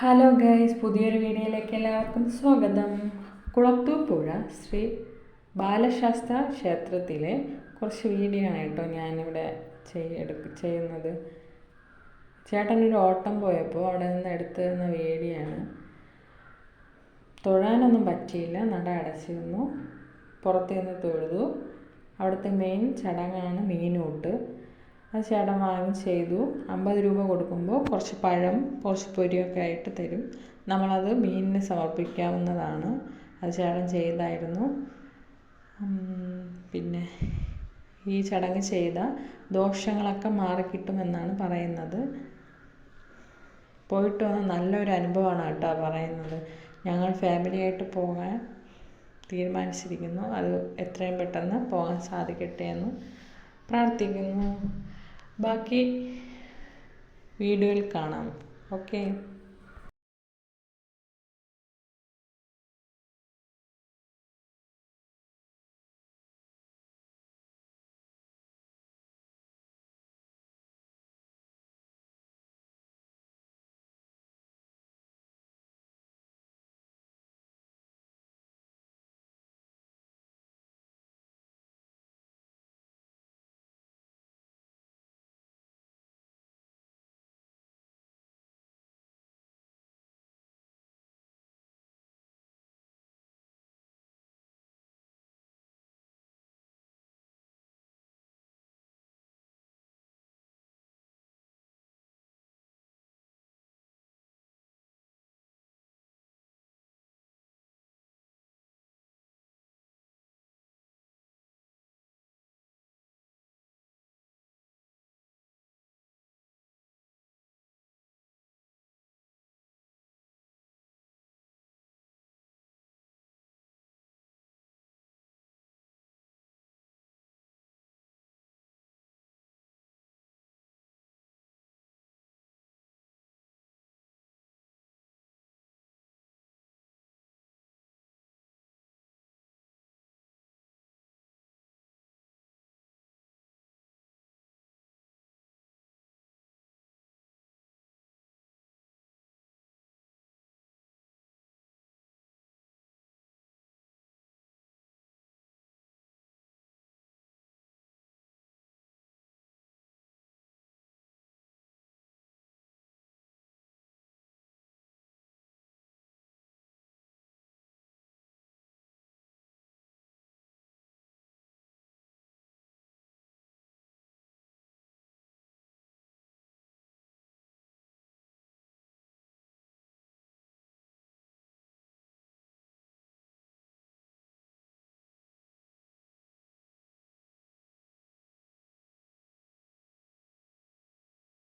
Hello guys പുതിയൊരു വീഡിയോയിലേക്ക് എല്ലാവർക്കും സ്വാഗതം. കുളത്തൂപ്പുഴ ശ്രീ ബാലശാസ്ത്ര ക്ഷേത്രത്തിലെ കുറച്ച് വീഡിയോ ആണ് കേട്ടോ ഞാനിവിടെ ചെയ്യ എടുക്ക ചെയ്യുന്നത്. ചേട്ടനൊരു ഓട്ടം പോയപ്പോൾ അവിടെ നിന്ന് എടുത്തു തന്ന വീഡിയോ ആണ് തൊഴാനൊന്നും പറ്റിയില്ല. നട അടച്ചിരുന്നു. പുറത്തു നിന്ന് തൊഴുതു. അവിടുത്തെ മെയിൻ ചടങ്ങാണ് മീനൂട്ട്. അത് ചേട്ടൻ വാങ്ങി ചെയ്തു. അമ്പത് രൂപ കൊടുക്കുമ്പോൾ കുറച്ച് പഴം കുറച്ച് പൊരിയൊക്കെ ആയിട്ട് തരും. നമ്മളത് മീനിന് സമർപ്പിക്കാവുന്നതാണ്. അത് ചേട്ടൻ ചെയ്തായിരുന്നു. പിന്നെ ഈ ചടങ്ങ് ചെയ്ത ദോഷങ്ങളൊക്കെ മാറിക്കിട്ടുമെന്നാണ് പറയുന്നത്. പോയിട്ട് വന്ന നല്ലൊരു അനുഭവമാണ് കേട്ടോ പറയുന്നത്. ഞങ്ങൾ ഫാമിലിയായിട്ട് പോകാൻ തീരുമാനിച്ചിരിക്കുന്നു. അത് എത്രയും പെട്ടെന്ന് പോകാൻ സാധിക്കട്ടെ എന്ന് പ്രാർത്ഥിക്കുന്നു. ബാക്കി വീഡിയോയിൽ കാണാം. ഓക്കെ.